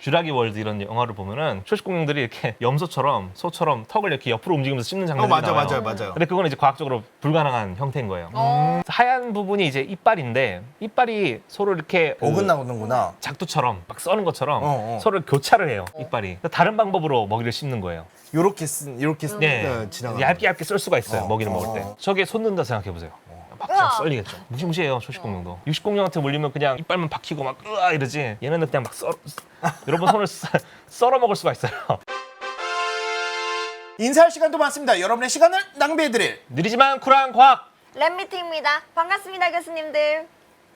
쥐라기 월드 이런 영화를 보면은 초식 공룡들이 이렇게 염소처럼 소처럼 턱을 이렇게 옆으로 움직이면서 씹는 어 장면이 맞아 나와요. 맞아요 맞아요. 근데 그거는 이제 과학적으로 불가능한 형태인 거예요. 어. 하얀 부분이 이제 이빨인데 이빨이 서로 이렇게 그 어긋 나오는구나. 작두처럼 막 써는 것처럼 어, 어. 서로 교차를 해요 이빨이. 그러니까 다른 방법으로 먹이를 씹는 거예요. 요렇게 쓴 이렇게 쓴 네, 네, 지나가. 얇게 얇게 썰 수가 있어요 어, 먹이를 어, 먹을 때. 어. 저게 손는다 생각해 보세요. 막 으아. 썰리겠죠. 무시무시해요 초식 공룡도. 육식 공룡한테 물리면 그냥 이빨만 박히고 막 으아 이러지. 얘네는 그냥 막 썰. 여러분 손을 썰- 썰어 먹을 수가 있어요. 인사할 시간도 많습니다. 여러분의 시간을 낭비해드릴 느리지만 쿨한 과학 랩미팅입니다. 반갑습니다, 교수님들.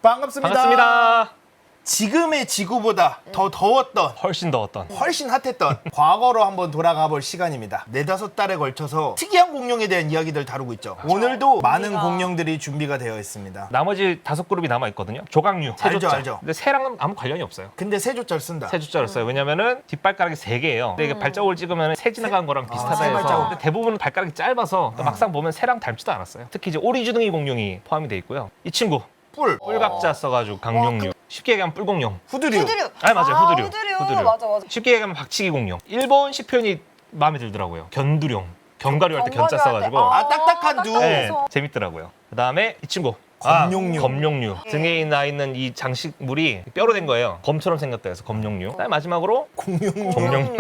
반갑습니다. 반갑습니다. 지금의 지구보다 더 더웠던 훨씬 더웠던. 훨씬 핫했던 과거로 한번 돌아가 볼 시간입니다. 네다섯 달에 걸쳐서 특이한 공룡에 대한 이야기들 다루고 있죠. 오늘도 많은 우리가- 공룡들이 준비가 되어 있습니다. 나머지 다섯 그룹이 남아 있거든요. 조각류, 세조자. 알죠. 근데 새랑은 아무 관련이 없어요. 근데 세조자를 쓴다. 세조자를 써요. 왜냐면은 뒷발가락이 세 개예요. 근데 이게 발자국을 찍으면 새 지나간 거랑 비슷하다 새 해서 발자국. 근데 대부분 발가락이 짧아서 막상 보면 새랑 닮지도 않았어요. 특히 이제 오리주둥이 공룡이 포함이 돼 있고요. 이 친구 뿔, 뿔각자 써가지고 강룡류. 쉽게 얘기하면 뿔공룡. 후드류. 후드류. 아 맞아요 후드류. 후드류. 맞아, 맞아. 쉽게 얘기하면 박치기 공룡. 일본식 표현이 마음에 들더라고요. 견두룡. 견과류 할 때 견자 견과류 할 때. 써가지고 아, 딱딱한 두. 네. 재밌더라고요. 그 다음에 이 친구. 검룡류. 아, 검룡류. 예. 등에 나 있는 이 장식물이 뼈로 된 거예요. 검처럼 생겼다 해서 검룡류. 그다음에 마지막으로 공룡. 공룡류.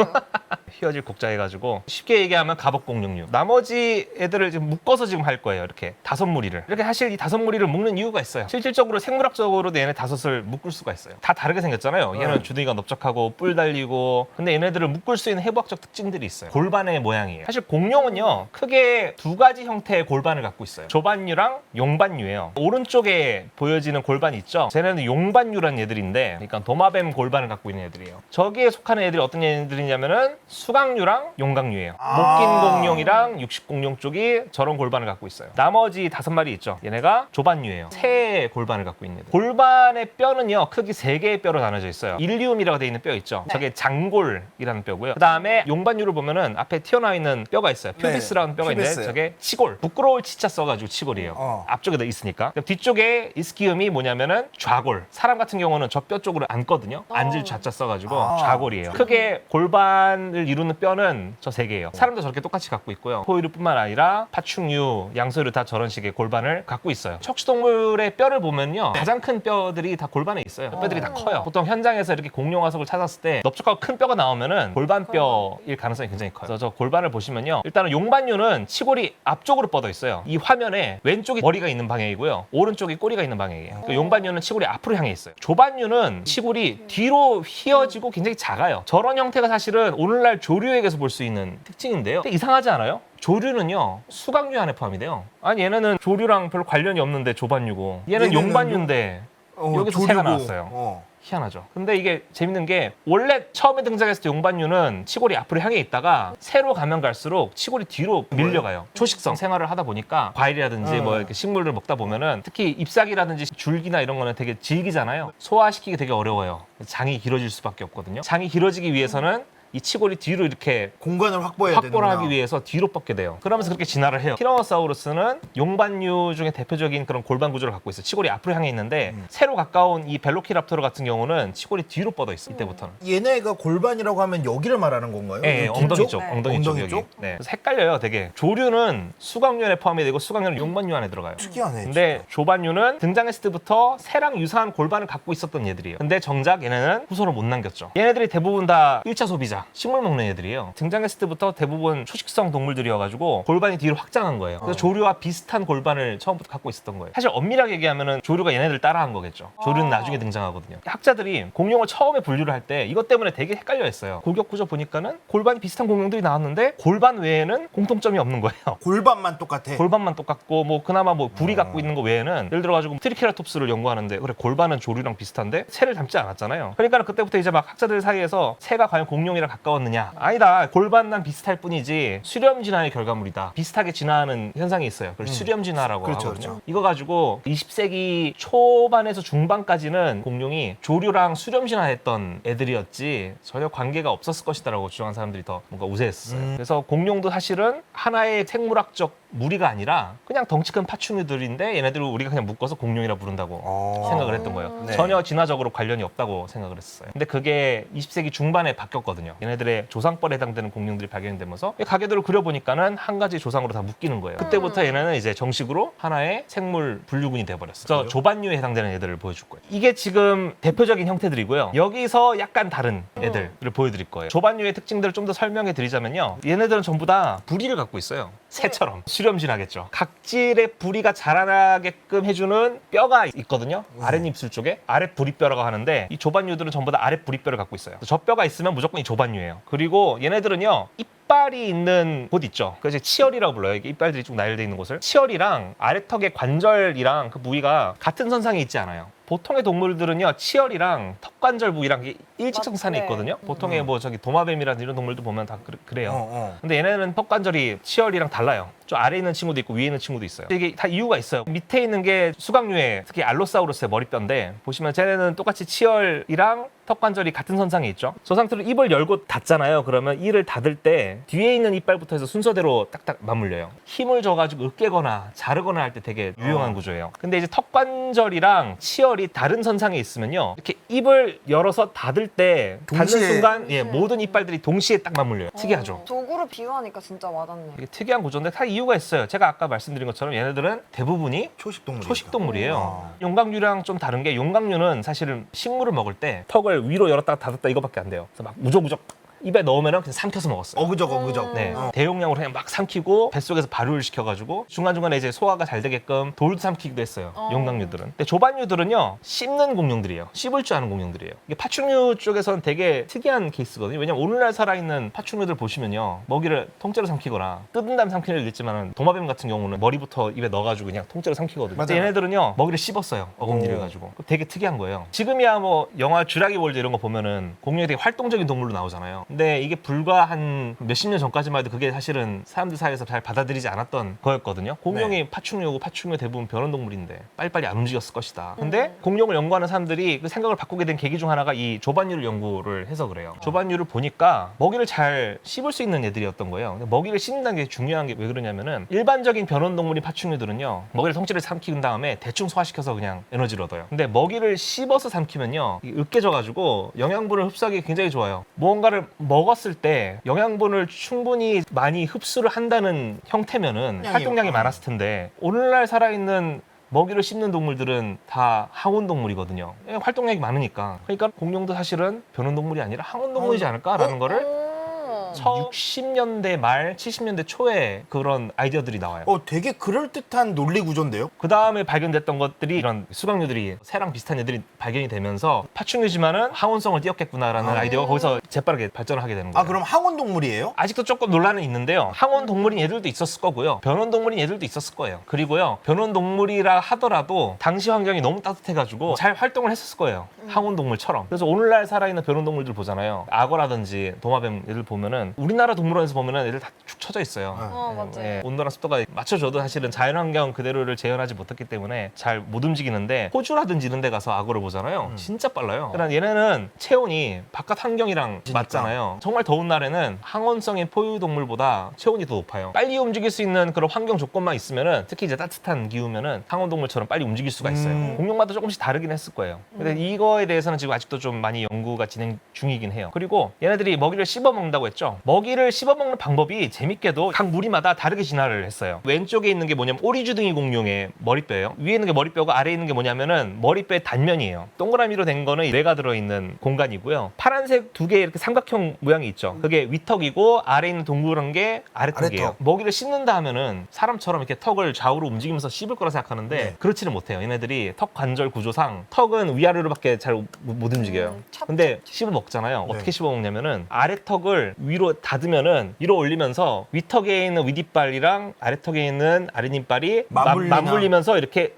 휘어질 곡자 해가지고 쉽게 얘기하면 갑옷공룡류. 나머지 애들을 지금 묶어서 지금 할 거예요. 이렇게 다섯 무리를. 이렇게 사실 이 다섯 무리를 묶는 이유가 있어요. 실질적으로 생물학적으로도 얘네 다섯을 묶을 수가 있어요. 다 다르게 생겼잖아요. 얘는 네. 주둥이가 넓적하고 뿔 달리고. 근데 얘네들을 묶을 수 있는 해부학적 특징들이 있어요. 골반의 모양이에요. 사실 공룡은요 크게 두 가지 형태의 골반을 갖고 있어요. 조반류랑 용반류예요. 오른쪽에 보여지는 골반이 있죠. 쟤네는 용반류라는 얘들인데, 그러니까 도마뱀 골반을 갖고 있는 애들이에요. 저기에 속하는 애들이 어떤 애들이냐면은 수강류랑 용강류예요. 아. 목긴 공룡이랑 육식 공룡 쪽이 저런 골반을 갖고 있어요. 나머지 다섯 마리 있죠. 얘네가 조반류예요. 새 골반을 갖고 있는 애들. 골반의 뼈는요 크게 세 개의 뼈로 나눠져 있어요. 일리움이라고 되어 있는 뼈 있죠. 네. 저게 장골이라는 뼈고요. 그 다음에 용반류를 보면은 앞에 튀어나와 있는 뼈가 있어요. 네, 퓨비스라는 뼈가 퓨비스. 있는데 저게 치골. 부끄러울 치자 써가지고 치골이에요. 어. 앞쪽에 다 있으니까. 뒤쪽에 이스키움이 뭐냐면은 좌골. 사람 같은 경우는 저 뼈 쪽으로 앉거든요. 앉을 좌자 써가지고 아. 좌골이에요. 크게 골반을 이루는 뼈는 저 세 개예요. 사람도 저렇게 똑같이 갖고 있고요. 포유류뿐만 아니라 파충류, 양서류 다 저런 식의 골반을 갖고 있어요. 척추동물의 뼈를 보면요. 가장 큰 뼈들이 다 골반에 있어요. 뼈들이 다 커요. 보통 현장에서 이렇게 공룡 화석을 찾았을 때 넓적하고 큰 뼈가 나오면은 골반뼈일 가능성이 굉장히 커요. 그래서 저 골반을 보시면요. 일단은 용반류는 치골이 앞쪽으로 뻗어 있어요. 이 화면에 왼쪽이 머리가 있는 방향이고요. 오른쪽이 꼬리가 있는 방향이에요. 그러니까 용반류는 치골이 앞으로 향해 있어요. 조반류는 치골이 뒤로 휘어지고 굉장히 작아요. 저런 형태가 사실은 오늘날 조류에게서 볼 수 있는 특징인데요. 이상하지 않아요? 조류는요 수강류 안에 포함이 돼요. 아니 얘네는 조류랑 별로 관련이 없는데 조반류고 얘는 얘네는 용반류인데 어, 여기서 조류고. 새가 나왔어요. 어. 희한하죠. 근데 이게 재밌는 게 원래 처음에 등장했을 때 용반류는 치골이 앞으로 향해 있다가 새로 가면 갈수록 치골이 뒤로 밀려가요. 초식성 생활을 하다 보니까 과일이라든지 어. 뭐 이렇게 식물을 먹다 보면은 특히 잎사귀라든지 줄기나 이런 거는 되게 질기잖아요. 소화시키기 되게 어려워요. 장이 길어질 수밖에 없거든요. 장이 길어지기 위해서는 이 치골이 뒤로 이렇게 공간을 확보해야 확보를 되는구나. 하기 위해서 뒤로 뻗게 돼요. 그러면서 그렇게 진화를 해요. 티라노사우루스는 용반류 중에 대표적인 그런 골반 구조를 갖고 있어요. 치골이 앞으로 향해 있는데 음. 새로 가까운 이 벨로키랍토르 같은 경우는 치골이 뒤로 뻗어 있어. 이때부터는. 얘네가 골반이라고 하면 여기를 말하는 건가요? 예, 예, 이 엉덩이 뒤쪽? 쪽, 네. 엉덩이, 엉덩이 쪽 여기. 쪽? 네. 그래서 헷갈려요, 되게. 조류는 수강류에 포함이 되고 수강류는 용반류 안에 들어가요. 특이하네. 근데 조반류는 등장했을 때부터 새랑 유사한 골반을 갖고 있었던 얘들이에요. 근데 정작 얘네는 후손을 못 남겼죠. 얘네들이 대부분 다 1차 소비자, 식물 먹는 애들이에요. 등장했을 때부터 대부분 초식성 동물들이어가지고 골반이 뒤로 확장한 거예요. 그래서 어. 조류와 비슷한 골반을 처음부터 갖고 있었던 거예요. 사실 엄밀하게 얘기하면 조류가 얘네들 따라한 거겠죠. 조류는 아. 나중에 등장하거든요. 학자들이 공룡을 처음에 분류를 할 때 이것 때문에 되게 헷갈려 했어요. 골격 구조 보니까는 골반이 비슷한 공룡들이 나왔는데 골반 외에는 공통점이 없는 거예요. 골반만 똑같아. 골반만 똑같고 뭐 그나마 뭐 불이 어. 갖고 있는 거 외에는 예를 들어 가지고 트리케라톱스를 연구하는데 그래 골반은 조류랑 비슷한데 새를 닮지 않았잖아요. 그러니까 그때부터 이제 막 학자들 사이에서 새가 과연 공룡이랑 가까웠느냐? 아니다. 골반랑 비슷할 뿐이지 수렴 진화의 결과물이다. 비슷하게 진화하는 현상이 있어요. 그걸 수렴 진화라고 그렇죠, 하거든요. 그렇죠. 이거 가지고 20세기 초반에서 중반까지는 공룡이 조류랑 수렴 진화했던 애들이었지 전혀 관계가 없었을 것이다라고 주장한 사람들이 더 뭔가 우세했어요. 음. 그래서 공룡도 사실은 하나의 생물학적 무리가 아니라 그냥 덩치 큰 파충류들인데 얘네들을 우리가 그냥 묶어서 공룡이라 부른다고 어. 생각을 했던 거예요. 네. 전혀 진화적으로 관련이 없다고 생각을 했어요. 근데 그게 20세기 중반에 바뀌었거든요. 얘네들의 조상벌에 해당되는 공룡들이 발견되면서 이 가게들을 그려보니까는 한 가지 조상으로 다 묶이는 거예요. 그때부터 얘네는 이제 정식으로 하나의 생물 분류군이 돼버렸어요. 그래서? 조반류에 해당되는 애들을 보여줄 거예요. 이게 지금 대표적인 형태들이고요. 여기서 약간 다른 애들을 보여드릴 거예요. 조반류의 특징들을 좀 더 설명해 드리자면요. 얘네들은 전부 다 부리를 갖고 있어요. 새처럼 수렴진하겠죠. 각질의 부리가 자라나게끔 해주는 뼈가 있거든요. 아랫입술 쪽에 아랫 부리뼈라고 하는데 이 조반류들은 전부 다 아랫 부리뼈를 갖고 있어요. 저 뼈가 있으면 무조건 이 조반류예요. 그리고 얘네들은요. 이빨이 있는 곳 있죠. 그래서 치열이라고 불러요. 이게 이빨들이 쭉 나열돼 있는 곳을. 치열이랑 아래턱의 관절이랑 그 부위가 같은 선상에 있지 않아요. 보통의 동물들은요 치열이랑 턱관절 부위랑 맞- 네. 있거든요. 보통의 뭐 저기 도마뱀이라든지 이런 동물들 보면 다 그, 래요 어, 어. 근데 얘네는 턱 관절이 치열이랑 달라요. 좀 아래에 있는 친구도 있고 위에 있는 친구도 있어요. 이게 다 이유가 있어요. 밑에 있는 게 수각류의 특히 알로사우루스의 머리뼈인데 보시면 쟤네는 똑같이 치열이랑 턱 관절이 같은 선상에 있죠. 저 상태로 입을 열고 닫잖아요. 그러면 이를 닫을 때 뒤에 있는 이빨부터 해서 순서대로 딱딱 맞물려요. 힘을 줘가지고 으깨거나 자르거나 할 때 되게 유용한 어. 구조예요. 근데 이제 턱 관절이랑 치열이 다른 선상에 있으면요. 이렇게 입을 열어서 닫을 때 닫는 동시에. 순간 예, 동시에. 모든 이빨들이 동시에 딱 맞물려요. 특이하죠. 어, 도구로 비유하니까 진짜 와닿네. 이게 특이한 구조인데 다 이유가 있어요. 제가 아까 말씀드린 것처럼 얘네들은 대부분이 초식 동물. 초식 동물이에요. 어. 용광류랑 좀 다른 게 용광류는 사실은 식물을 먹을 때 턱을 위로 열었다 닫았다 이거밖에 안 돼요. 그래서 막 무적무적 입에 넣으면 그냥 삼켜서 먹었어요. 어그적 어그적. 네, 어. 대용량으로 그냥 막 삼키고 뱃속에서 발효를 시켜가지고 중간중간에 이제 소화가 잘 되게끔 돌도 삼키기도 했어요. 어. 용광류들은. 근데 조반류들은요 씹는 공룡들이에요. 씹을 줄 아는 공룡들이에요. 이게 파충류 쪽에서는 되게 특이한 케이스거든요. 왜냐면 오늘날 살아있는 파충류들 보시면요 먹이를 통째로 삼키거나 뜯은 다음 삼키는 애들 있지만 도마뱀 같은 경우는 머리부터 입에 넣어가지고 그냥 통째로 삼키거든요. 근데 맞아요. 얘네들은요 먹이를 씹었어요. 어금니를 오. 가지고. 되게 특이한 거예요. 지금이야 뭐 영화 쥐라기 월드 이런 거 보면은 공룡이 되게 활동적인 동물로 나오잖아요. 근데 이게 불과 한 몇십 년 전까지만 해도 그게 사실은 사람들 사이에서 잘 받아들이지 않았던 거였거든요. 공룡이 네. 파충류고 파충류 대부분 변온동물인데 빨리빨리 안 움직였을 것이다. 근데 음. 공룡을 연구하는 사람들이 그 생각을 바꾸게 된 계기 중 하나가 이 조반류를 연구를 해서 그래요. 조반류를 보니까 먹이를 잘 씹을 수 있는 애들이었던 거예요. 근데 먹이를 씹는다는 게 중요한 게 왜 그러냐면은 일반적인 변온동물인 파충류들은요 먹이를 통째로 삼킨 다음에 대충 소화시켜서 그냥 에너지를 얻어요. 근데 먹이를 씹어서 삼키면요 으깨져가지고 영양분을 흡수하기 굉장히 좋아요. 무언가를 먹었을 때 영양분을 충분히 많이 흡수를 한다는 형태면은 활동량이. 많았을 텐데 오늘날 살아있는 먹이를 씹는 동물들은 다 항온 동물이거든요. 예, 활동량이 많으니까. 그러니까 공룡도 사실은 변온 동물이 아니라 항온 동물이지 않을까라는 거를 음. 60년대 말 70년대 초에 그런 아이디어들이 나와요. 어 되게 그럴 듯한 논리 구조인데요. 그 다음에 발견됐던 것들이 이런 수강류들이 새랑 비슷한 애들이 발견이 되면서 파충류지만은 항온성을 띄었겠구나라는 아. 아이디어가 거기서 재빠르게 발전을 하게 되는 거예요. 아 그럼 항원 동물이에요? 아직도 조금 논란은 있는데요. 항온 동물인 얘들도 있었을 거고요. 변온 동물인 얘들도 있었을 거예요. 그리고요. 변온 동물이라 하더라도 당시 환경이 너무 따뜻해가지고 잘 활동을 했었을 거예요. 항온 동물처럼. 그래서 오늘날 살아있는 변온 동물들 보잖아요. 악어라든지 도마뱀 얘들 보면은 우리나라 동물원에서 보면은 애들 다 축 처져 있어요. 어, 맞아요. 예, 온도랑 습도가 맞춰줘도 사실은 자연환경 그대로를 재현하지 못했기 때문에 잘 못 움직이는데 호주라든지 이런 데 가서 악어를 보잖아요. 진짜 빨라요. 그러니까 얘네는 체온이 바깥 환경이랑 맞잖아요. 정말 더운 날에는 항온성의 포유동물보다 체온이 더 높아요. 빨리 움직일 수 있는 그런 환경 조건만 있으면은 특히 이제 따뜻한 기후면은 항온동물처럼 빨리 움직일 수가 있어요. 음. 공룡마다 조금씩 다르긴 했을 거예요. 근데 이거에 대해서는 지금 아직도 좀 많이 연구가 진행 중이긴 해요. 그리고 얘네들이 먹이를 씹어 먹는다고 했죠. 먹이를 씹어 먹는 방법이 재밌게도 각 무리마다 다르게 진화를 했어요. 왼쪽에 있는 게 뭐냐면 오리주둥이 공룡의 머리뼈예요. 위에 있는 게 머리뼈고 아래에 있는 게 뭐냐면은 머리뼈의 단면이에요. 동그라미로 된 거는 뇌가 들어있는 공간이고요. 파란색 두 개 이렇게 삼각형 모양이 있죠. 그게 위턱이고 아래에 있는 동그란 게 아래턱이에요. 아래턱. 먹이를 씹는다 하면은 사람처럼 이렇게 턱을 좌우로 움직이면서 씹을 거라 생각하는데 네. 그렇지는 못해요. 얘네들이 턱 관절 구조상 턱은 위아래로밖에 잘 못 움직여요. 음, 찹, 근데 씹어 먹잖아요. 네. 어떻게 씹어 먹냐면은 아래 턱을 위로 닫으면은 위로 올리면서 위턱에 있는 윗이빨이랑 아래 턱에 있는 마- 맞물리나? 맞물리면서 이렇게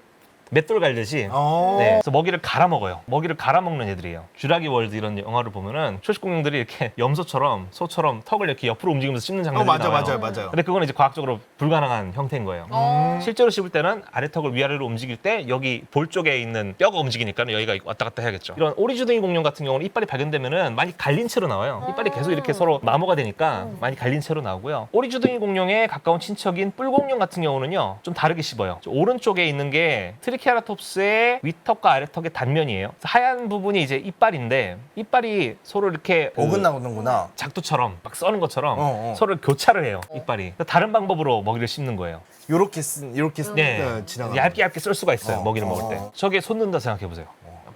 맷돌 갈듯이 어. 네, 그래서 먹이를 갈아 먹어요. 먹이를 갈아 먹는 애들이에요. 쥐라기 월드 이런 영화를 보면은 초식 공룡들이 이렇게 염소처럼 소처럼 턱을 이렇게 옆으로 움직이면서 씹는 어 장면이 맞아 나와요. 맞아요 맞아요. 근데 그거는 이제 과학적으로 불가능한 형태인 거예요. 어. 실제로 씹을 때는 아래 턱을 위아래로 움직일 때 여기 볼 쪽에 있는 뼈가 움직이니까 여기가 왔다 갔다 해야겠죠. 이런 오리주둥이 공룡 같은 경우는 이빨이 발견되면은 많이 갈린 채로 나와요. 이빨이 계속 이렇게 서로 마모가 되니까 많이 갈린 채로 나오고요. 오리주둥이 공룡에 가까운 친척인 뿔공룡 같은 경우는요 좀 다르게 씹어요. 저 오른쪽에 있는 게 트리 케라톱스의 윗턱과 아래턱의 단면이에요. 하얀 부분이 이제 이빨인데 이빨이 서로 이렇게 그 어긋나오는구나. 작두처럼 막 써는 것처럼 어, 어. 서로 교차를 해요 이빨이. 다른 방법으로 먹이를 씹는 거예요. 요렇게 쓴 요렇게 쓴 네. 네. 지나가. 얇게 얇게 썰 수가 있어요 어, 먹이를 어. 먹을 때 저게 손는다 생각해 보세요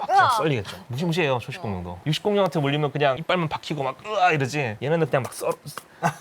막 그냥 으아. 썰리겠죠 무시무시해요 초식공룡도 육식공룡한테 물리면 그냥 이빨만 박히고 막 으아 이러지 얘네는 그냥 막 썰,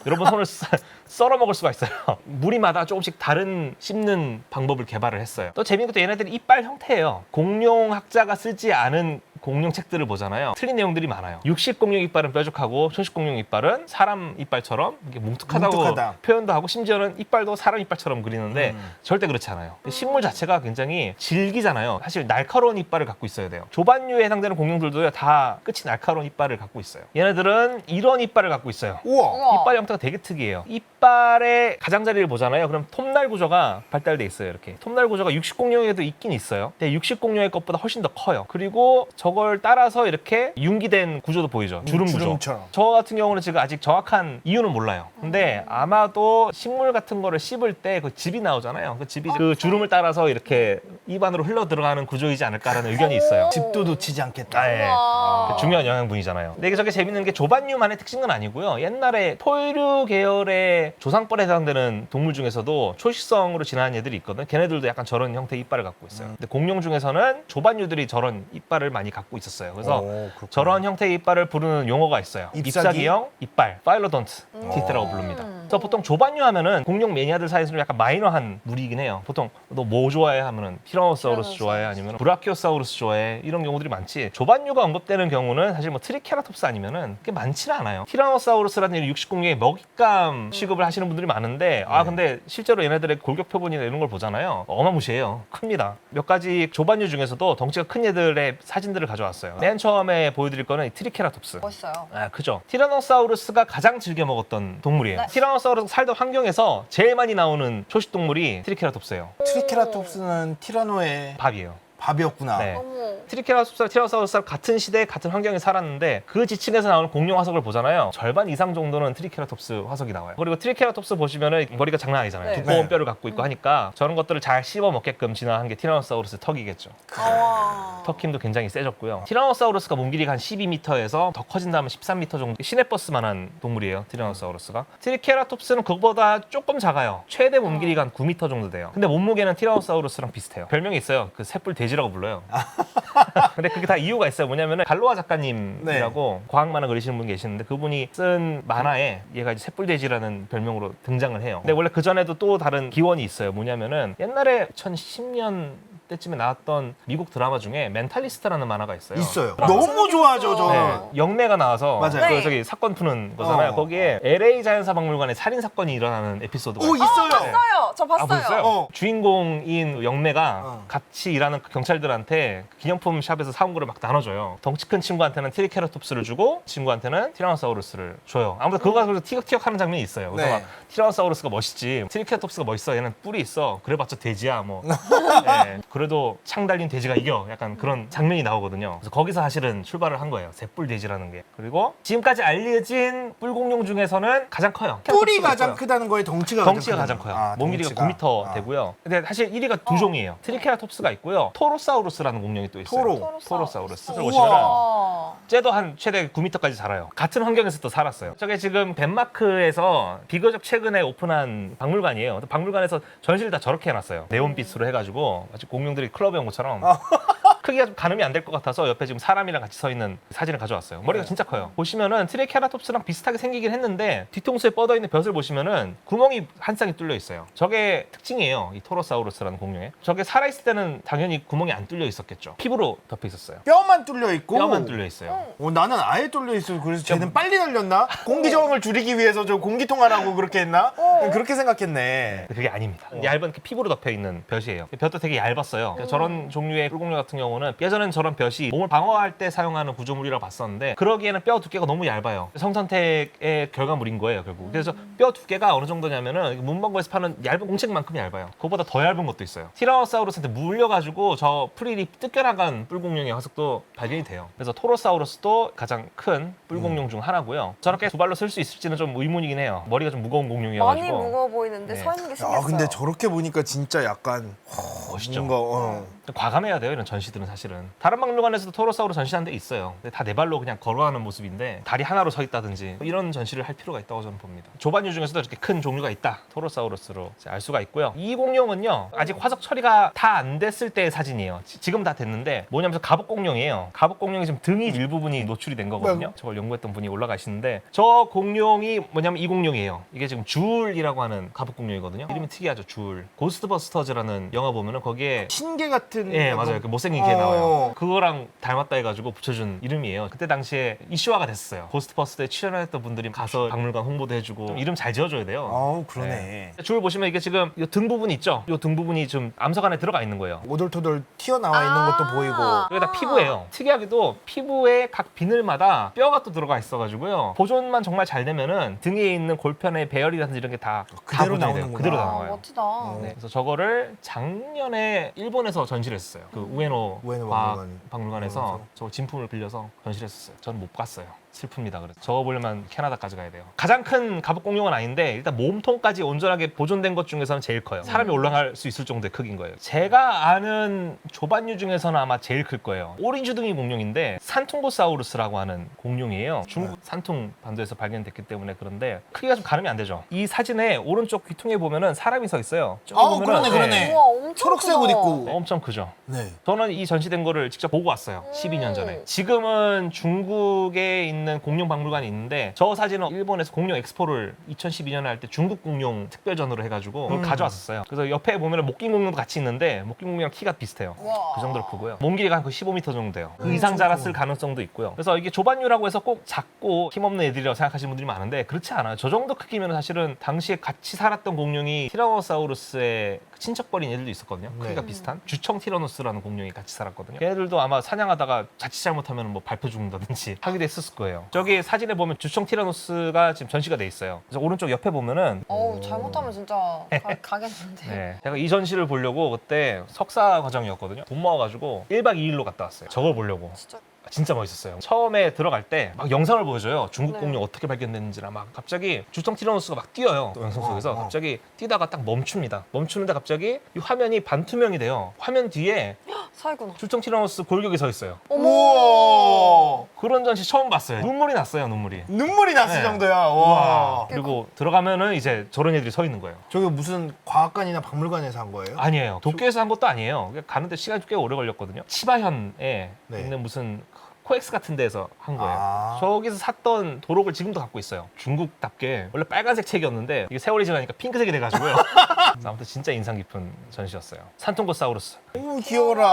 여러 번 손을 썰- 썰어 먹을 수가 있어요 무리마다 조금씩 다른 씹는 방법을 개발을 했어요 또 재밌는 것도 얘네들이 이빨 형태예요 공룡 학자가 쓰지 않은 공룡 책들을 보잖아요. 틀린 내용들이 많아요. 육식 공룡 이빨은 뾰족하고 초식 공룡 이빨은 사람 이빨처럼 이렇게 뭉툭하다고 뭉툭하다. 표현도 하고 심지어는 이빨도 사람 이빨처럼 그리는데 음. 절대 그렇지 않아요. 식물 자체가 굉장히 질기잖아요. 사실 날카로운 이빨을 갖고 있어야 돼요. 조반류에 해당되는 공룡들도 다 끝이 날카로운 이빨을 갖고 있어요. 얘네들은 이런 이빨을 갖고 있어요. 우와. 우와. 이빨 형태가 되게 특이해요. 이빨의 가장자리를 보잖아요. 그럼 톱날 구조가 발달돼 있어요. 이렇게 톱날 구조가 육식 공룡에도 있긴 있어요. 근데 육식 공룡의 것보다 훨씬 더 커요. 그리고 저걸 따라서 이렇게 융기된 구조도 보이죠. 주름 구조. 주름처럼. 저 같은 경우는 지금 아직 정확한 이유는 몰라요. 근데 아마도 식물 같은 거를 씹을 때 그 즙이 나오잖아요. 그 즙이 그 주름을 따라서 이렇게 입안으로 흘러 들어가는 구조이지 않을까라는 의견이 있어요. 집도 놓치지 않겠다. 아, 예. 우와. 중요한 영양분이잖아요. 근데 이게 저게 재밌는 게 조반류만의 특징은 아니고요. 옛날에 포유류 계열의 조상벌에 해당되는 동물 중에서도 초식성으로 진화한 애들이 있거든. 걔네들도 약간 저런 형태의 이빨을 갖고 있어요. 근데 공룡 중에서는 조반류들이 저런 이빨을 많이 갖고 있었어요. 그래서. 저런 형태의 이빨을 부르는 용어가 있어요. ip사귀? ip사귀 형 이빨, 파일로돈트 티테라고 부릅니다. 그래서 보통 조반류 하면은 공룡 매니아들 사이에서 는 약간 마이너한 무리이긴 해요. 보통 너 뭐 좋아해 하면은 티라노사우루스 티라노사우루스. 좋아해 아니면 브라키오사우루스 좋아해 이런 경우들이 많지. 조반류가 언급되는 경우는 사실 뭐 트리케라톱스 아니면은 그게 많지는 않아요. 티라노사우루스라는 이 육식공룡의 먹잇감 취급을 하시는 분들이 많은데 아 근데 실제로 얘네들의 골격 표본이나 이런 걸 보잖아요. 어마무시해요. 큽니다. 몇 가지 조반류 중에서도 덩치가 큰 얘들의 사진들을 가져왔어요. 맨 처음에 보여드릴 거는 이 트리케라톱스. 멋있어요. 아, 그죠. 티라노사우루스가 가장 즐겨 먹었던 동물이에요. 네. 티라노사우루스 살던 환경에서 제일 많이 나오는 초식 동물이 트리케라톱스예요. 트리케라톱스는 티라노의 밥이에요. 밥이었구나. 네. 어머. 트리케라톱스랑 티라노사우루스랑 같은 시대 같은 환경에 살았는데 그 지층에서 나오는 공룡 화석을 보잖아요. 절반 이상 정도는 트리케라톱스 화석이 나와요. 그리고 트리케라톱스 보시면은 머리가 장난 아니잖아요. 네. 두꺼운 네. 뼈를 갖고 있고 하니까 저런 것들을 잘 씹어 먹게끔 진화한 게 티라노사우루스 턱이겠죠. 아. 턱 힘도 굉장히 세졌고요. 티라노사우루스가 몸 길이가 한 12m에서 더 커진다면 13m 정도 시내버스만한 동물이에요. 티라노사우루스가. 트리케라톱스는 그거보다 조금 작아요. 최대 몸 길이가 한 9m 정도 돼요. 근데 몸무게는 티라노사우루스랑 비슷해요. 별명이 있어요. 그 셋불 돼지 라고 불러요. 근데 그게 다 이유가 있어요. 뭐냐면은 갈로아 작가님이라고 과학 만화 그리시는 분 계시는데 그분이 쓴 만화에 얘가 이제 셋불 돼지라는 별명으로 등장을 해요. 근데 원래 그 전에도 또 다른 기원이 있어요. 뭐냐면은 옛날에 2010년 때쯤에 나왔던 미국 드라마 중에 멘탈리스트라는 만화가 있어요. 있어요. 아, 너무 좋아하죠, 저. 네, 영매가 나와서 맞아요. 그 네. 저기 사건 푸는 거잖아요. 어. 거기에 LA 자연사박물관에 살인 사건이 일어나는 에피소드가 오, 있어요. 있어요. 봤어요. 저 아, 봤어요. 보셨어요? 어. 주인공인 영매가 어. 같이 일하는 그 경찰들한테 기념품 샵에서 사온 거를 막 나눠줘요. 덩치 큰 친구한테는 트리케라톱스를 주고 친구한테는 티라노사우루스를 줘요. 아무튼 그거 가지고 티격티격 하는 장면이 있어요. 그래서 네. 막 티라노사우루스가 멋있지, 트리케라톱스가 멋있어. 얘는 뿔이 있어. 그래봤자 돼지야. 뭐. 네. 그래도 창 달린 돼지가 이겨. 약간 그런 장면이 나오거든요. 그래서 거기서 사실은 출발을 한 거예요. 새뿔 돼지라는 게. 그리고 지금까지 알려진 뿔공룡 중에서는 가장 커요. 뿔이 가장. 크다는 거에 덩치가 덩치가 가장 커요. 아, 몸 길이가 덩치가. 9m 아. 되고요. 근데 사실 1위가 두 종이에요. 트리케라톱스가 있고요. 토로사우루스라는 공룡이 또 있어요. 토로. 토로사우루스. 우와. 보시면은 와. 쟤도 한 최대 9m까지 자라요. 같은 환경에서 또 살았어요. 저게 지금 덴마크에서 비교적 최근에 오픈한 박물관이에요. 박물관에서 전시를 다 저렇게 해놨어요. 네온빛으로 해가지고 마치 공룡 들이 클럽에 온 것처럼 크기가 좀 가늠이 안 될 것 같아서 옆에 지금 사람이랑 같이 서 있는 사진을 가져왔어요. 머리가 네. 진짜 커요. 보시면은 트리케라톱스랑 비슷하게 생기긴 했는데 뒤통수에 뻗어 있는 벼슬 보시면은 구멍이 한 쌍이 뚫려 있어요. 저게 특징이에요. 이 토로사우루스라는 공룡의. 저게 살아 있을 때는 당연히 구멍이 안 뚫려 있었겠죠. 피부로 덮여 있었어요. 뼈만 뚫려 있고 뼈만 뚫려 있어요. 어, 나는 아예 뚫려 있어. 그래서 쟤는 빨리 날렸나? 공기 저항을 줄이기 위해서 저 공기통 하라고 그렇게 했나? 그렇게 생각했네. 그게 아닙니다. 얇은 이렇게 피부로 덮여 있는 벼이에요. 벼도 되게 얇았어요. 그러니까 저런 종류의 뿔공룡 같은 경우는 예전엔 저런 벼이 몸을 방어할 때 사용하는 구조물이라고 봤었는데 그러기에는 뼈 두께가 너무 얇아요. 성선택의 결과물인 거예요, 결국. 그래서 뼈 두께가 어느 정도냐면은 문방구에서 파는 얇은 공책만큼 얇아요. 그거보다 더 얇은 것도 있어요. 티라노사우루스한테 물려가지고 저 프릴이 뜯겨나간 뿔공룡의 화석도 발견이 돼요. 그래서 토로사우루스도 가장 큰 뿔공룡 중 하나고요. 저렇게 두 발로 쓸 수 있을지는 좀 의문이긴 해요. 머리가 좀 무거운 공룡이어가지고. 많이 무거워 보이는데 네. 서 있는 게아 신기했어요. 근데 저렇게 보니까 진짜 약간 멋있죠. 뭔가 어. 과감해야 돼요 이런 전시들 은 사실은. 다른 박물관에서도 토로사우루 전시하는 데 있어요. 근데 다 네 발로 그냥 걸어가는 모습인데 다리 하나로 서 있다든지 이런 전시를 할 필요가 있다고 저는 봅니다. 조반류 중에서도 이렇게 큰 종류가 있다. 토로사우루스로 알 수가 있고요. 이 공룡은요 아직 화석 처리가 다 안 됐을 때의 사진이에요. 지- 지금 다 됐는데 뭐냐면 갑옷 공룡이에요. 갑옷 공룡이 지금 등이 일부분이 노출이 된 거거든요. 저걸 연구했던 분이 올라가시는데 저 공룡이 뭐냐면 이 공룡이에요. 이게 지금 줄이라고 하는 갑옷 공룡이거든요. 이름이 특이하죠 줄. 고스트버스터즈라는 영화 보면은 거기에 신개 같은 예, 맞아요. 그 못생긴 개 어. 나와요. 그거랑 닮았다 해가지고 붙여준 이름이에요. 그때 당시에 이슈화가 됐어요. 고스트버스터에 출연했던 분들이 가서 박물관 홍보도 해주고 좀 이름 잘 지어줘야 돼요. 아우 그러네. 줄 보시면 이게 지금 이 등 부분 있죠? 이 등 부분이 좀 암석 안에 들어가 있는 거예요. 오돌토돌 튀어나와 있는 아. 것도 보이고 여기 다 피부예요. 특이하게도 피부의 각 비늘마다 뼈가 또 들어가 있어가지고요. 보존만 정말 잘 되면은 등에 있는 골편의 배열이라든지 이런 게다 그대로 돼요. 나오는구나. 그대로 아, 나와요. 멋지다. 네, 그래서 저거를 작년에 일본에서 전시를 했어요. 그 우에노, 우에노 과학 박물관. 박물관에서 박물관에서. 저 진품을 빌려서 전시를 했었어요. 저는 못 갔어요. 슬픕니다. 그래서 저거 보려면 캐나다까지 가야 돼요. 가장 큰 갑옷 공룡은 아닌데 일단 몸통까지 온전하게 보존된 것 중에서는 제일 커요. 사람이 올라갈 수 있을 정도의 크기인 거예요. 제가 아는 조반류 중에서는 아마 제일 클 거예요. 오리주둥이 공룡인데 산퉁고사우루스라고 하는 공룡이에요. 중국 산퉁 반도에서 발견됐기 때문에 그런데 크기가 좀 가늠이 안 되죠. 이 사진에 오른쪽 귀퉁이에 보면은 사람이 서 있어요. 보면은, 그러네, 그러네. 네, 우와 엄청 초록색 옷 크다. 입고 엄청 크죠. 네. 저는 이 전시된 거를 직접 보고 왔어요. 12년 전에. 지금은 중국에 있는 공룡 박물관이 있는데 저 사진은 일본에서 공룡 엑스포를 2012년에 할 때 중국 공룡 특별전으로 해가지고 그걸 음. 가져왔었어요. 그래서 옆에 보면 목긴 공룡도 같이 있는데 목긴 공룡이랑 키가 비슷해요. 우와. 그 정도로 크고요. 몸 길이가 한 15m 정도 돼요. 그 음, 이상 자랐을. 가능성도 있고요. 그래서 이게 조반류라고 해서 꼭 작고 힘없는 애들이라고 생각하시는 분들이 많은데 그렇지 않아요. 저 정도 크기면 사실은 당시에 같이 살았던 공룡이 티라노사우루스의 그 친척벌인 애들도 있었거든요. 네. 크기가 비슷한 주청 티라노스라는 공룡이 같이 살았거든요. 걔네들도 아마 사냥하다가 자칫 잘못하면 뭐 밟혀 죽는다든지 하기도 했었을 거예요. 저기 사진에 보면 주청 티라노스가 지금 전시가 돼 있어요. 그래서 오른쪽 옆에 보면은 어우 잘못하면 진짜 가, 가겠는데. 네. 제가 이 전시를 보려고 그때 석사 과정이었거든요. 돈 모아가지고 1박 2일로 갔다 왔어요. 저걸 보려고. 진짜 진짜 멋있었어요. 처음에 들어갈 때 막 영상을 보여줘요. 중국 네. 공룡 어떻게 발견됐는지나 막 갑자기 주청 티라노스가 막 뛰어요. 또 영상 속에서 어, 어. 갑자기 뛰다가 딱 멈춥니다. 멈추는데 갑자기 이 화면이 반투명이 돼요. 화면 뒤에 살구나. 주청 티라노스 골격이 서 있어요. 우와. 그런 전시 처음 봤어요. 눈물이 났어요, 눈물이. 눈물이 났을 네. 정도야. 와. 그리고 들어가면은 이제 저런 애들이 서 있는 거예요. 저게 무슨 과학관이나 박물관에서 한 거예요? 아니에요. 도쿄에서 한 것도 아니에요. 가는데 시간이 꽤 오래 걸렸거든요. 치바현에 네. 있는 무슨 코엑스 같은 데서 한 거예요. 아. 저기서 샀던 도록을 지금도 갖고 있어요. 중국답게 원래 빨간색 책이었는데 이게 세월이 지나니까 핑크색이 돼가지고요. 그래서 아무튼 진짜 인상 깊은 전시였어요. 산통고사우루스. 오 귀여워라.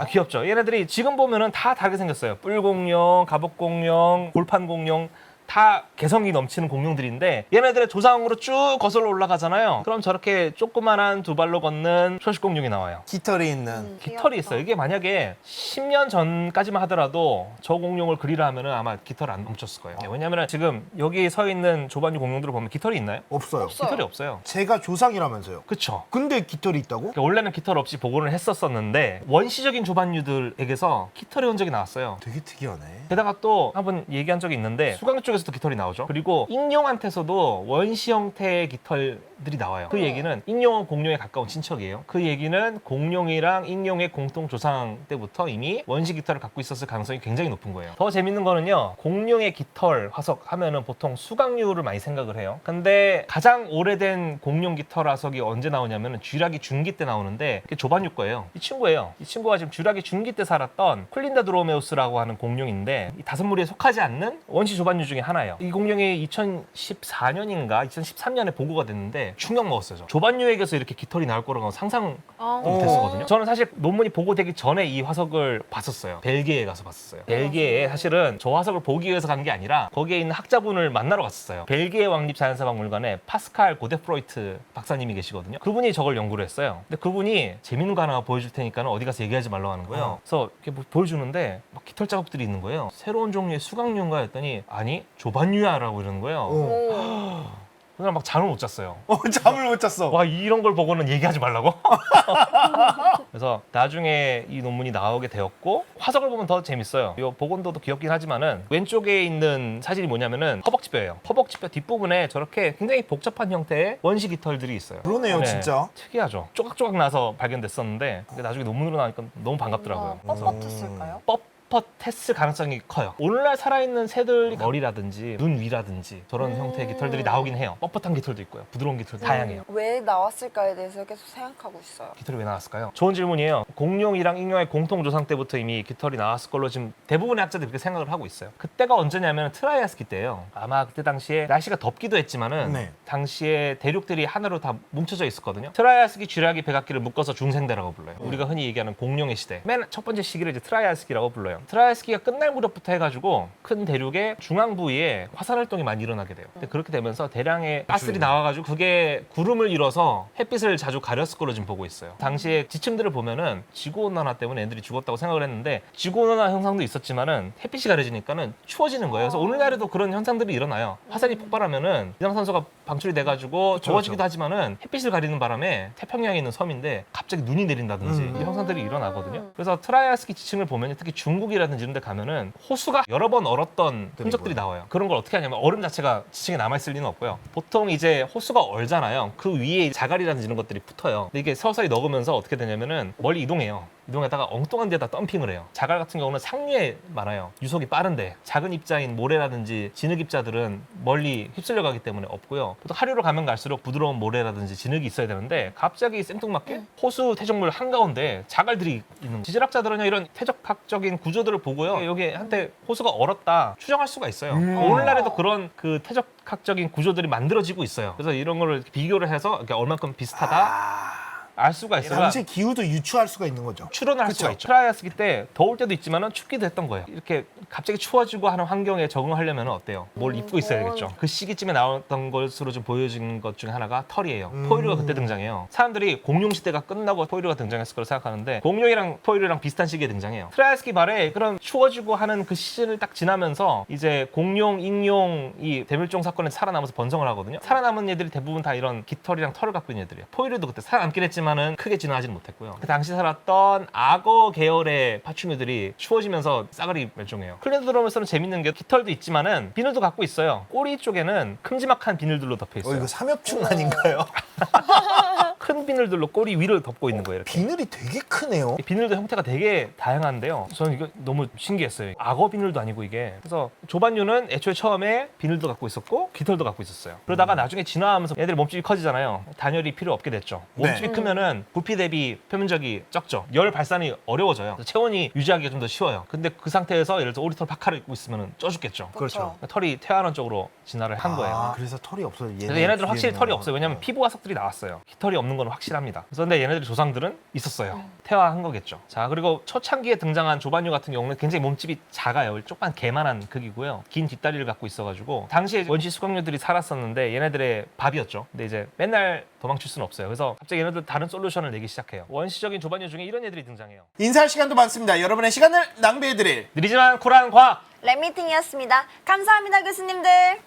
아 귀엽죠. 얘네들이 지금 보면은 다 다르게 생겼어요. 뿔 공룡, 갑옷 공룡, 골판 공룡. 다 개성이 넘치는 공룡들인데 얘네들의 조상으로 쭉 거슬러 올라가잖아요. 그럼 저렇게 조그만한 두 발로 걷는 초식공룡이 나와요. 깃털이 있는. 음, 깃털이. 있어요. 이게 만약에 10년 전까지만 하더라도 저 공룡을 그리라 하면은 아마 깃털 안 멈췄을 거예요. 왜냐면은 지금 여기 서 있는 조반류 공룡들을 보면 깃털이 있나요? 없어요. 없어요. 깃털이 없어요. 제가 조상이라면서요. 그쵸. 근데 깃털이 있다고? 그러니까 원래는 깃털 없이 복원을 했었었는데 원시적인 조반류들에게서 깃털의 흔적이 나왔어요. 되게 특이하네. 게다가 또 한 번 얘기한 적이 있는데 수강 쪽에서 깃털에서도 깃털이 나오죠. 그리고 익룡한테서도 원시 형태의 깃털들이 나와요. 그 얘기는 익룡은 공룡에 가까운 친척이에요. 그 얘기는 공룡이랑 익룡의 공통 조상 때부터 이미 원시 깃털을 갖고 있었을 가능성이 굉장히 높은 거예요. 더 재밌는 거는요. 공룡의 깃털 화석 하면은 보통 수강류를 많이 생각을 해요. 근데 가장 오래된 공룡 깃털 화석이 언제 나오냐면은 쥐라기 중기 때 나오는데 그게 조반유 거예요. 이 친구예요. 이 친구가 지금 쥐라기 중기 때 살았던 콜린다 드로메우스라고 하는 공룡인데 이 다섯 무리에 속하지 않는 원시 조반유 중에 하나예요. 이 공룡이 2014년인가 2013년에 보고가 됐는데 충격 먹었어요. 저. 조반유에게서 이렇게 깃털이 나올 거라고 상상 아, 어. 못했었거든요. 저는 사실 논문이 보고되기 전에 이 화석을 봤었어요. 벨기에에 가서 봤었어요. 벨기에에 사실은 저 화석을 보기 위해서 간 게 아니라 거기에 있는 학자분을 만나러 갔었어요. 벨기에 왕립 자연사박물관에 파스칼 고데프로이트 박사님이 계시거든요. 그분이 저걸 연구를 했어요. 근데 그분이 재밌는 거 하나 보여줄 테니까 는 어디 가서 얘기하지 말라고 하는 거예요. 어. 그래서 이렇게 뭐 보여주는데 막 깃털 자국들이 있는 거예요. 새로운 종류의 수강류인가 했더니 아니 조반유야라고 이러는 거예요. 어. 오. 그날 막 잠을 못 잤어요. 어, 잠을 못 잤어. 와 이런 걸 보고는 얘기하지 말라고. 그래서 나중에 이 논문이 나오게 되었고 화석을 보면 더 재밌어요. 이 복원도도 귀엽긴 하지만은 왼쪽에 있는 사진이 뭐냐면은 허벅지뼈예요. 허벅지뼈 뒷부분에 저렇게 굉장히 복잡한 형태의 원시 깃털들이 있어요. 그러네요, 네, 진짜. 특이하죠. 쪼각쪼각 나서 발견됐었는데 근데 나중에 논문으로 나오니까 너무 반갑더라고요. 뭔가 뻣뻣했을까요? 뻣 뻣했을 가능성이 커요. 오늘날 살아있는 새들 머리라든지 눈 위라든지 저런 음. 형태의 깃털들이 나오긴 해요. 뻣뻣한 깃털도 있고요. 부드러운 깃털도 다양해요. 음, 왜 나왔을까에 대해서 계속 생각하고 있어요. 깃털이 왜 나왔을까요? 좋은 질문이에요. 공룡이랑 인룡의 공통 조상 때부터 이미 깃털이 나왔을 걸로 지금 대부분의 학자들이 그렇게 생각을 하고 있어요. 그때가 언제냐면 트라이아스기 때예요. 아마 그때 당시에 날씨가 덥기도 했지만은 네. 당시에 대륙들이 하나로 다 뭉쳐져 있었거든요. 트라이아스기, 쥐라기, 백악기를 묶어서 중생대라고 불러요. 음. 우리가 흔히 얘기하는 공룡의 시대. 맨 첫 번째 시기를 이제 트라이아스기라고 불러요. 트라이아스기가 끝날 무렵부터 해가지고 큰 대륙의 중앙 부위에 화산 활동이 많이 일어나게 돼요. 근데 그렇게 되면서 대량의 가스들이 나와가지고 그게 구름을 이뤄서 햇빛을 자주 가렸을 걸로 지금 보고 있어요. 당시에 지침들을 보면은 지구 온난화 때문에 애들이 죽었다고 생각을 했는데 지구 온난화 현상도 있었지만은 햇빛이 가려지니까는 추워지는 거예요. 그래서 오늘날에도 그런 현상들이 일어나요. 화산이 폭발하면은 이산화탄소가 방출이 돼가지고 더워지기도 그렇죠. 하지만은 햇빛을 가리는 바람에 태평양에 있는 섬인데 갑자기 눈이 내린다든지 음. 이 현상들이 일어나거든요. 그래서 트라이아스키 지층을 보면 특히 중국 이라든지 이런 데 가면은 호수가 여러 번 얼었던 흔적들이 나와요. 그런 걸 어떻게 하냐면 얼음 자체가 지층에 남아있을 리는 없고요. 보통 이제 호수가 얼잖아요. 그 위에 자갈이라든지 이런 것들이 붙어요. 근데 이게 서서히 녹으면서 어떻게 되냐면은 멀리 이동해요. 이동하다가 엉뚱한 데다 덤핑을 해요. 자갈 같은 경우는 상류에 많아요. 유속이 빠른데 작은 입자인 모래라든지 진흙 입자들은 멀리 휩쓸려 가기 때문에 없고요. 보통 하류로 가면 갈수록 부드러운 모래라든지 진흙이 있어야 되는데 갑자기 생뚱맞게 호수 태적물 한가운데 자갈들이 있는 거예요. 지질학자들은 이런 태적학적인 구조 들을 보고요. 여기 한때 호수가 얼었다 추정할 수가 있어요. 음. 오늘날에도 그런 그 태적학적인 구조들이 만들어지고 있어요. 그래서 이런 거를 비교를 해서 이렇게 얼만큼 비슷하다 아, 알 수가 있어요. 당시 기후도 유추할 수가 있는 거죠. 추론을 할 그쵸. 수가 있죠. 트라이아스기 때 더울 때도 있지만은 춥기도 했던 거예요. 이렇게 갑자기 추워지고 하는 환경에 적응하려면 어때요? 뭘 음, 입고 있어야 뭘. 되겠죠. 그 시기쯤에 나왔던 것으로 좀 보여진 것 중에 하나가 털이에요. 음. 포유류가 그때 등장해요. 사람들이 공룡 시대가 끝나고 포유류가 등장했을 거라 생각하는데 공룡이랑 포유류랑 비슷한 시기에 등장해요. 트라이아스기 말에 그런 추워지고 하는 그 시즌을 딱 지나면서 이제 공룡, 익룡 이 대멸종 사건에 살아남아서 번성을 하거든요. 살아남은 얘들이 대부분 다 이런 깃털이랑 털을 갖고 있는 애들이에요. 포유류도 그때 살아남긴 했지만 은 크게 진화하지는 못했고요. 그 당시 살았던 악어 계열의 파충류들이 추워지면서 싸그리 멸종해요. 클레드로메스는 재밌는 게 깃털도 있지만은 비늘도 갖고 있어요. 꼬리 쪽에는 큼지막한 비늘들로 덮여 어, 있어요. 이거 삼엽충 아닌가요? 큰 비늘들로 꼬리 위를 덮고 있는 거예요. 이렇게. 비늘이 되게 크네요. 이 비늘도 형태가 되게 다양한데요. 저는 이거 너무 신기했어요. 악어 비늘도 아니고 이게. 그래서 조반류는 애초에 처음에 비늘도 갖고 있었고 깃털도 갖고 있었어요. 그러다가 나중에 진화하면서 애들이 몸집이 커지잖아요. 단열이 필요 없게 됐죠. 몸집이 네. 크면은 부피 대비 표면적이 적죠. 열 발산이 어려워져요. 체온이 유지하기가 좀 더 쉬워요. 근데 그 상태에서 예를 들어 오리털 파카를 입고 있으면 쪄 죽겠죠. 그렇죠. 털이 퇴화하는 쪽으로 진화를 한 거예요. 아, 그래서 털이 없어요. 그래서 얘네들은 확실히. 털이 없어요. 왜냐면 피부 화석들이 나왔어요. 깃털이 없는 건 확실합니다. 그래서 근데 얘네들이 조상들은 있었어요. 퇴화한 거겠죠. 자 그리고 초창기에 등장한 조반류 같은 경우는 굉장히 몸집이 작아요. 조그만 개만한 크기고요. 긴 뒷다리를 갖고 있어가지고 당시에 원시 수강류들이 살았었는데 얘네들의 밥이었죠. 근데 이제 맨날 도망칠 수는 없어요. 그래서 갑자기 얘네들 다른 솔루션을 내기 시작해요. 원시적인 조반류 중에 이런 애들이 등장해요. 인사할 시간도 많습니다. 여러분의 시간을 낭비해드릴 느리지만 쿨한 과학 랩미팅이었습니다. 감사합니다, 교수님들.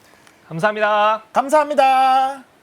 감사합니다. 감사합니다.